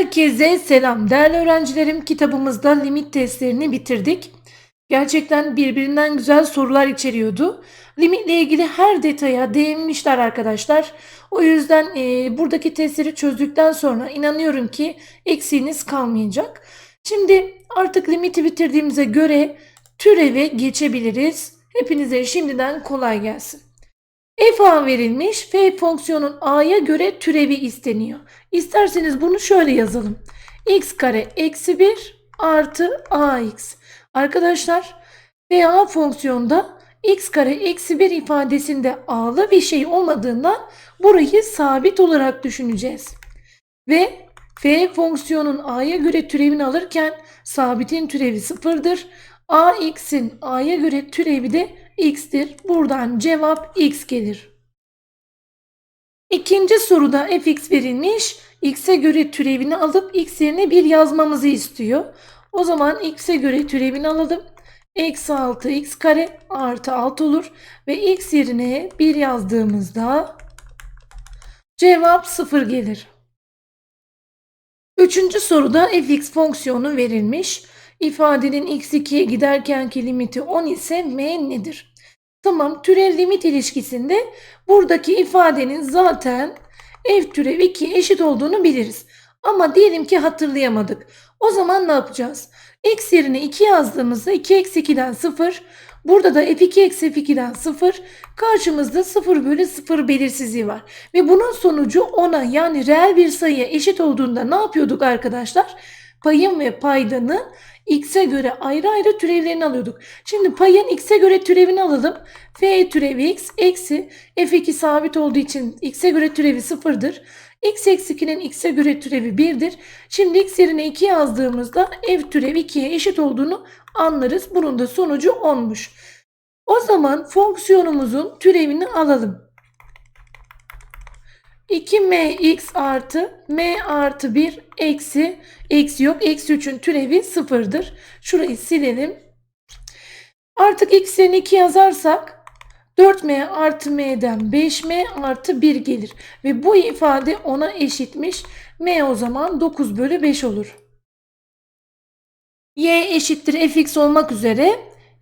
Herkese selam. Değerli öğrencilerim kitabımızda limit testlerini bitirdik. Gerçekten birbirinden güzel sorular içeriyordu. Limitle ilgili her detaya değinmişler arkadaşlar. O yüzden e, buradaki testleri çözdükten sonra inanıyorum ki eksiğiniz kalmayacak. Şimdi artık limiti bitirdiğimize göre türeve geçebiliriz. Hepinize şimdiden kolay gelsin. F a verilmiş. F fonksiyonun a'ya göre türevi isteniyor. İsterseniz bunu şöyle yazalım. x kare eksi 1 artı ax. Arkadaşlar fa fonksiyonda x kare eksi 1 ifadesinde a'lı bir şey olmadığından burayı sabit olarak düşüneceğiz. Ve f fonksiyonun a'ya göre türevini alırken sabitin türevi sıfırdır. ax'in a'ya göre türevi de x'tir. Buradan cevap x gelir. İkinci soruda fx verilmiş. x'e göre türevini alıp x yerine 1 yazmamızı istiyor. O zaman x'e göre türevini alalım. Eksi 6 x kare artı 6 olur. Ve x yerine 1 yazdığımızda cevap 0 gelir. Üçüncü soruda fx fonksiyonu verilmiş. İfadenin x2'ye giderkenki limiti 10 ise m nedir? Tamam türev limit ilişkisinde buradaki ifadenin zaten f türev 2 eşit olduğunu biliriz. Ama diyelim ki hatırlayamadık. O zaman ne yapacağız? x yerine 2 yazdığımızda 2 eksi 2'den 0. Burada da f2 eksi f2'den 0. Karşımızda 0 bölü 0 belirsizliği var. Ve bunun sonucu 10'a yani reel bir sayıya eşit olduğunda ne yapıyorduk arkadaşlar? Payın ve paydanın x'e göre ayrı ayrı türevlerini alıyorduk. Şimdi payın x'e göre türevini alalım. f türevi x eksi f2 sabit olduğu için x'e göre türevi sıfırdır. x eksi 2'nin x'e göre türevi 1'dir. Şimdi x yerine 2 yazdığımızda f türevi 2'ye eşit olduğunu anlarız. Bunun da sonucu 10'muş. O zaman fonksiyonumuzun türevini alalım. 2mx artı m artı 1 eksi eksi yok. Eksi 3'ün türevi sıfırdır. Şurayı silelim. Artık x yerine 2 yazarsak 4m artı m'den 5m artı 1 gelir. Ve bu ifade ona eşitmiş. m o zaman 9 bölü 5 olur. y eşittir fx olmak üzere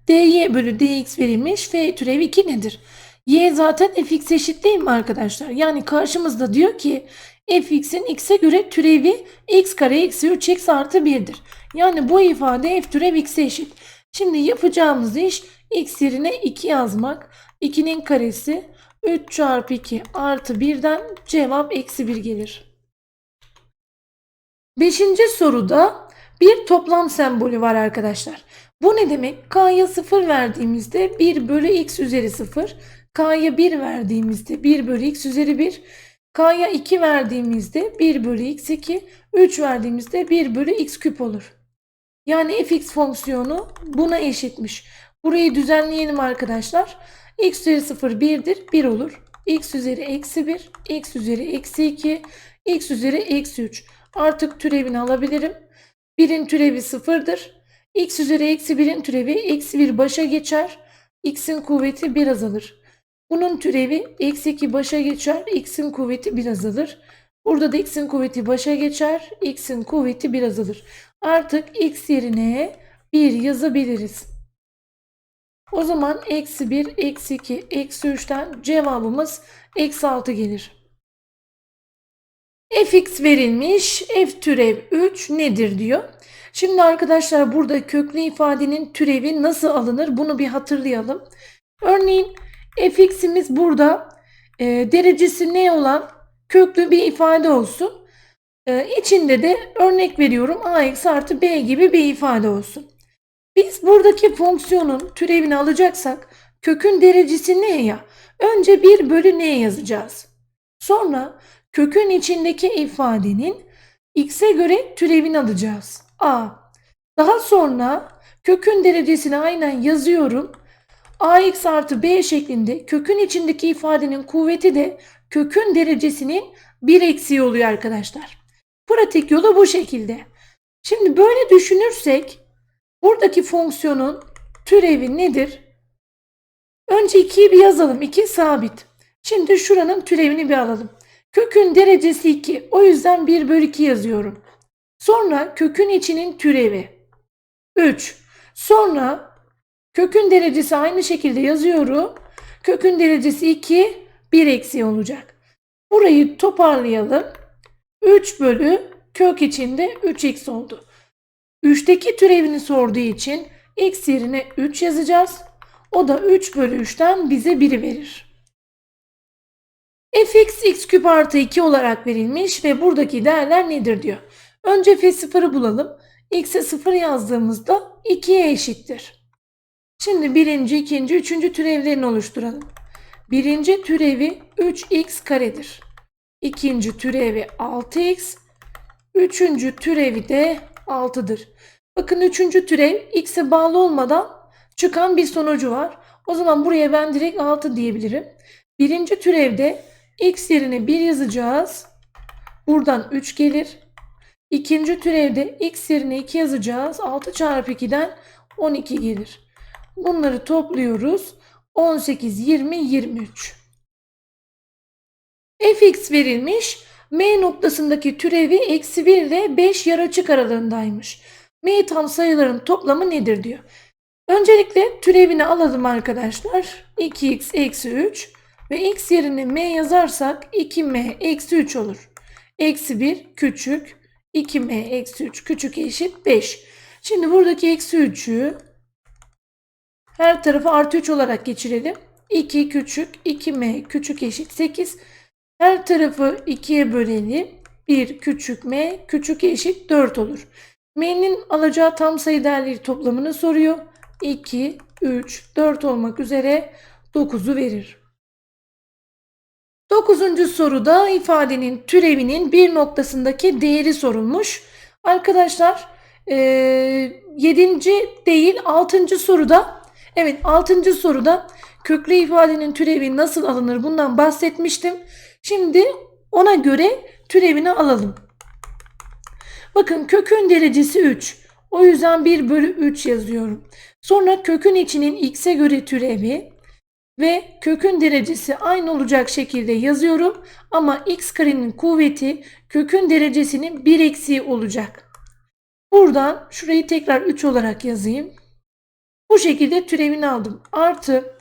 dy bölü dx verilmiş. f türevi 2 nedir? Y zaten fx eşit değil mi arkadaşlar? Yani karşımızda diyor ki fx'in x'e göre türevi x kare eksi 3x artı 1'dir. Yani bu ifade f türev x'e eşit. Şimdi yapacağımız iş x yerine 2 yazmak. 2'nin karesi 3 çarpı 2 artı 1'den cevap eksi 1 gelir. Beşinci soruda bir toplam sembolü var arkadaşlar. Bu ne demek? K'ya 0 verdiğimizde 1 bölü x üzeri 0. K'ya 1 verdiğimizde 1 bölü x üzeri 1. K'ya 2 verdiğimizde 1 bölü x2. 3 verdiğimizde 1 bölü x küp olur. Yani fx fonksiyonu buna eşitmiş. Burayı düzenleyelim arkadaşlar. x üzeri 0 1'dir. 1 olur. x üzeri eksi 1. x üzeri eksi 2. x üzeri eksi 3. Artık türevini alabilirim. 1'in türevi 0'dır. x üzeri eksi 1'in türevi eksi 1 başa geçer. x'in kuvveti 1 azalır. Bunun türevi eksi 2 başa geçer. X'in kuvveti 1 azalır. Burada da x'in kuvveti başa geçer. X'in kuvveti 1 azalır. Artık x yerine 1 yazabiliriz. O zaman eksi 1, eksi 2, eksi 3'ten cevabımız eksi 6 gelir. fx verilmiş. f türev 3 nedir diyor. Şimdi arkadaşlar burada köklü ifadenin türevi nasıl alınır bunu bir hatırlayalım. Örneğin fx'imiz burada e, derecesi ne olan köklü bir ifade olsun. E, içinde de örnek veriyorum ax artı b gibi bir ifade olsun. Biz buradaki fonksiyonun türevini alacaksak kökün derecesi ne ya? Önce 1 bölü ne yazacağız. Sonra kökün içindeki ifadenin x'e göre türevini alacağız. a. Daha sonra kökün derecesini aynen yazıyorum ax artı b şeklinde kökün içindeki ifadenin kuvveti de kökün derecesinin bir eksiği oluyor arkadaşlar. Pratik yolu bu şekilde. Şimdi böyle düşünürsek buradaki fonksiyonun türevi nedir? Önce 2'yi bir yazalım. 2 sabit. Şimdi şuranın türevini bir alalım. Kökün derecesi 2. O yüzden 1 bölü 2 yazıyorum. Sonra kökün içinin türevi 3. Sonra kökün derecesi aynı şekilde yazıyorum. Kökün derecesi 2, 1 eksi olacak. Burayı toparlayalım. 3 bölü kök içinde 3x oldu. 3'teki türevini sorduğu için x yerine 3 yazacağız. O da 3 bölü 3'ten bize 1'i verir. fx x küp artı 2 olarak verilmiş ve buradaki değerler nedir diyor. Önce f0'ı bulalım. x'e 0 yazdığımızda 2'ye eşittir. Şimdi birinci, ikinci, üçüncü türevlerini oluşturalım. Birinci türevi 3x karedir. İkinci türevi 6x. Üçüncü türevi de 6'dır. Bakın üçüncü türev x'e bağlı olmadan çıkan bir sonucu var. O zaman buraya ben direkt 6 diyebilirim. Birinci türevde x yerine 1 yazacağız. Buradan 3 gelir. İkinci türevde x yerine 2 yazacağız. 6 çarpı 2'den 12 gelir. Bunları topluyoruz. 18, 20, 23. fx verilmiş. M noktasındaki türevi eksi 1 ile 5 yarıçık aralığındaymış. M tam sayıların toplamı nedir diyor. Öncelikle türevini alalım arkadaşlar. 2x eksi 3 ve x yerine m yazarsak 2m eksi 3 olur. Eksi 1 küçük 2m eksi 3 küçük eşit 5. Şimdi buradaki eksi 3'ü her tarafı artı 3 olarak geçirelim. 2 küçük 2m küçük eşit 8. Her tarafı 2'ye bölelim. 1 küçük m küçük eşit 4 olur. M'nin alacağı tam sayı değerleri toplamını soruyor. 2, 3, 4 olmak üzere 9'u verir. Dokuzuncu soruda ifadenin türevinin bir noktasındaki değeri sorulmuş. Arkadaşlar e, yedinci değil altıncı soruda evet altıncı soruda köklü ifadenin türevi nasıl alınır bundan bahsetmiştim. Şimdi ona göre türevini alalım. Bakın kökün derecesi 3. O yüzden 1 bölü 3 yazıyorum. Sonra kökün içinin x'e göre türevi ve kökün derecesi aynı olacak şekilde yazıyorum. Ama x karenin kuvveti kökün derecesinin 1 eksiği olacak. Buradan şurayı tekrar 3 olarak yazayım. Bu şekilde türevini aldım. Artı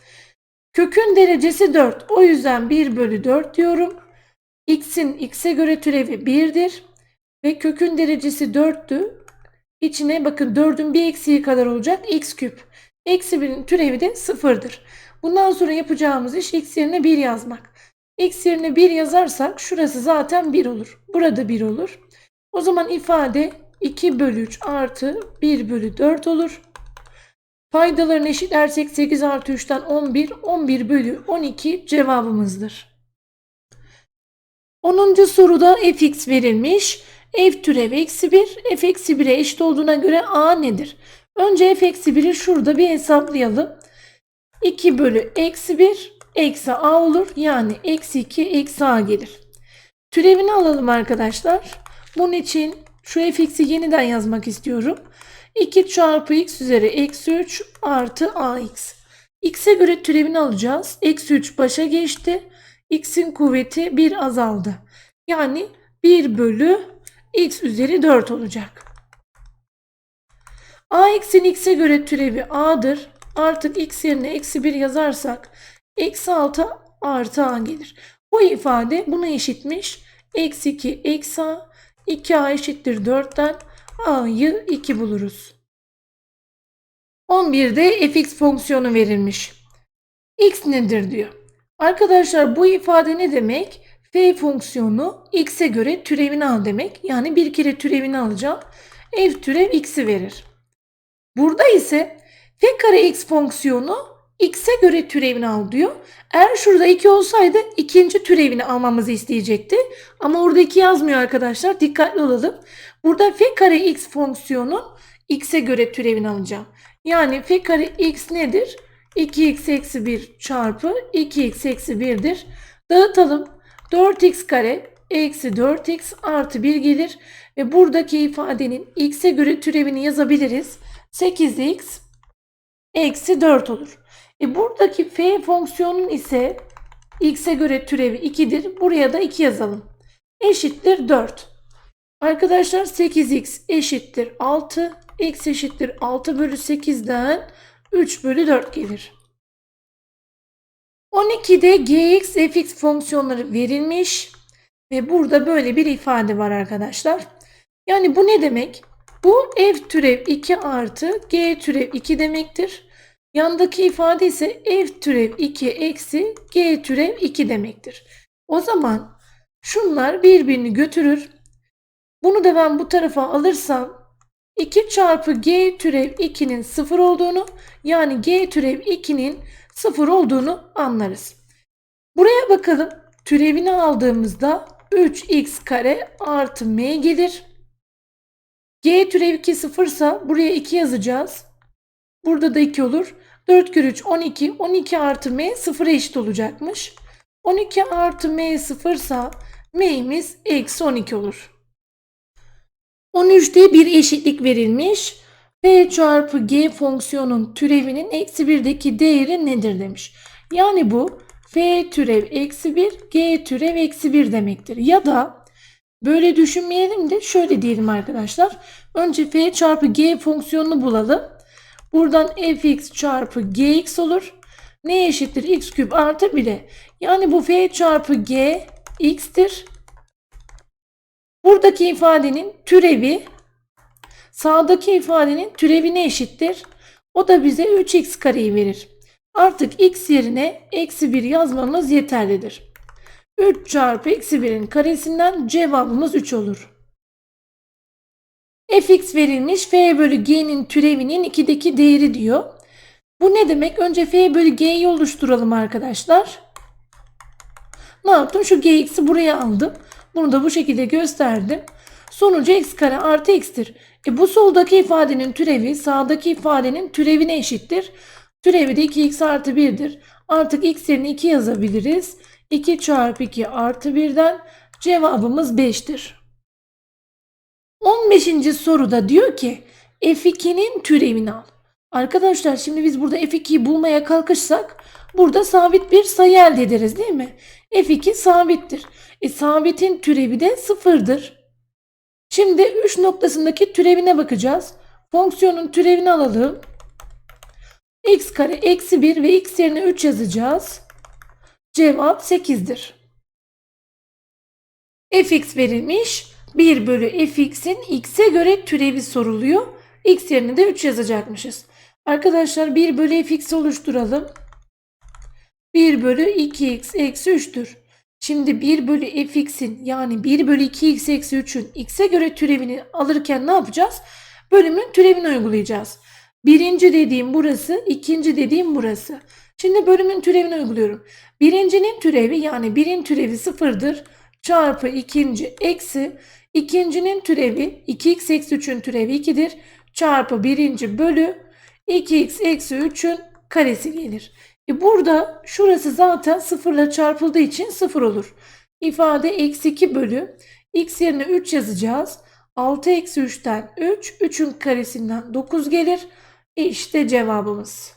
kökün derecesi 4. O yüzden 1 bölü 4 diyorum. x'in x'e göre türevi 1'dir. Ve kökün derecesi 4'tü. İçine bakın 4'ün bir eksiği kadar olacak x küp. Eksi 1'in türevi de 0'dır. Bundan sonra yapacağımız iş x yerine 1 yazmak. x yerine 1 yazarsak şurası zaten 1 olur. Burada 1 olur. O zaman ifade 2 bölü 3 artı 1 bölü 4 olur. Faydalarını eşitlersek 8 artı 3'ten 11, 11 bölü 12 cevabımızdır. 10. soruda fx verilmiş. f türev eksi 1, f eksi 1'e eşit olduğuna göre a nedir? Önce f eksi 1'i şurada bir hesaplayalım. 2 bölü eksi 1 eksi a olur. Yani eksi 2 eksi a gelir. Türevini alalım arkadaşlar. Bunun için şu fx'i yeniden yazmak istiyorum. 2 çarpı x üzeri eksi 3 artı ax. x'e göre türevini alacağız. Eksi 3 başa geçti. x'in kuvveti 1 azaldı. Yani 1 bölü x üzeri 4 olacak. ax'in x'e göre türevi a'dır. Artık x yerine eksi 1 yazarsak eksi 6 artı a gelir. Bu ifade buna eşitmiş. Eksi 2 eksi a 2a eşittir 4'ten a'yı 2 buluruz. 11'de fx fonksiyonu verilmiş. x nedir diyor. Arkadaşlar bu ifade ne demek? f fonksiyonu x'e göre türevini al demek. Yani bir kere türevini alacağım. f türev x'i verir. Burada ise f kare x fonksiyonu x'e göre türevini al diyor. Eğer şurada 2 olsaydı ikinci türevini almamızı isteyecekti. Ama orada 2 yazmıyor arkadaşlar. Dikkatli olalım. Burada f kare x fonksiyonu x'e göre türevini alacağım. Yani f kare x nedir? 2x eksi 1 çarpı 2x eksi 1'dir. Dağıtalım. 4x kare eksi 4x artı 1 gelir. Ve buradaki ifadenin x'e göre türevini yazabiliriz. 8x eksi 4 olur. E buradaki f fonksiyonun ise x'e göre türevi 2'dir. Buraya da 2 yazalım. Eşittir 4. Arkadaşlar 8x eşittir 6. x eşittir 6 bölü 8'den 3 bölü 4 gelir. 12'de gx fx fonksiyonları verilmiş ve burada böyle bir ifade var arkadaşlar. Yani bu ne demek? Bu f türev 2 artı g türev 2 demektir. Yandaki ifade ise f türev 2 eksi g türev 2 demektir. O zaman şunlar birbirini götürür. Bunu da ben bu tarafa alırsam 2 çarpı g türev 2'nin 0 olduğunu yani g türev 2'nin 0 olduğunu anlarız. Buraya bakalım. Türevini aldığımızda 3x kare artı m gelir. g türev 2 0 ise buraya 2 yazacağız. Burada da 2 olur. 4 kere 3 12. 12 artı m 0'a eşit olacakmış. 12 artı m 0 ise m'imiz eksi 12 olur. 13'te bir eşitlik verilmiş. F çarpı G fonksiyonun türevinin eksi 1'deki değeri nedir demiş. Yani bu F türev eksi 1, G türev eksi 1 demektir. Ya da böyle düşünmeyelim de şöyle diyelim arkadaşlar. Önce F çarpı G fonksiyonunu bulalım. Buradan fx çarpı gx olur. Ne eşittir x küp artı 1'e. Yani bu f çarpı g x'tir. Buradaki ifadenin türevi sağdaki ifadenin türevine eşittir. O da bize 3x kareyi verir. Artık x yerine eksi 1 yazmamız yeterlidir. 3 çarpı eksi 1'in karesinden cevabımız 3 olur. Fx verilmiş f bölü g'nin türevinin 2'deki değeri diyor. Bu ne demek? Önce f bölü g'yi oluşturalım arkadaşlar. Ne yaptım? Şu gx'i buraya aldım. Bunu da bu şekilde gösterdim. Sonucu x kare artı x'tir. E bu soldaki ifadenin türevi sağdaki ifadenin türevine eşittir. Türevi de 2x artı 1'dir. Artık x yerine 2 yazabiliriz. 2 çarpı 2 artı 1'den cevabımız 5'tir. 15. soruda diyor ki f2'nin türevini al. Arkadaşlar şimdi biz burada f2'yi bulmaya kalkışsak burada sabit bir sayı elde ederiz değil mi? f2 sabittir. E sabitin türevi de sıfırdır. Şimdi 3 noktasındaki türevine bakacağız. Fonksiyonun türevini alalım. x kare eksi 1 ve x yerine 3 yazacağız. Cevap 8'dir. fx verilmiş. 1 bölü fx'in x'e göre türevi soruluyor. x yerine de 3 yazacakmışız. Arkadaşlar 1 bölü fx oluşturalım. 1 bölü 2x eksi 3'tür. Şimdi 1 bölü fx'in yani 1 bölü 2x eksi 3'ün x'e göre türevini alırken ne yapacağız? Bölümün türevini uygulayacağız. Birinci dediğim burası, ikinci dediğim burası. Şimdi bölümün türevini uyguluyorum. Birincinin türevi yani birin türevi sıfırdır. Çarpı ikinci eksi ikincinin türevi 2x eksi 3'ün türevi 2'dir. Çarpı birinci bölü 2x eksi 3'ün karesi gelir. E burada şurası zaten sıfırla çarpıldığı için sıfır olur. İfade eksi 2 bölü x yerine 3 yazacağız. 6 eksi 3'ten 3, 3'ün karesinden 9 gelir. E işte cevabımız.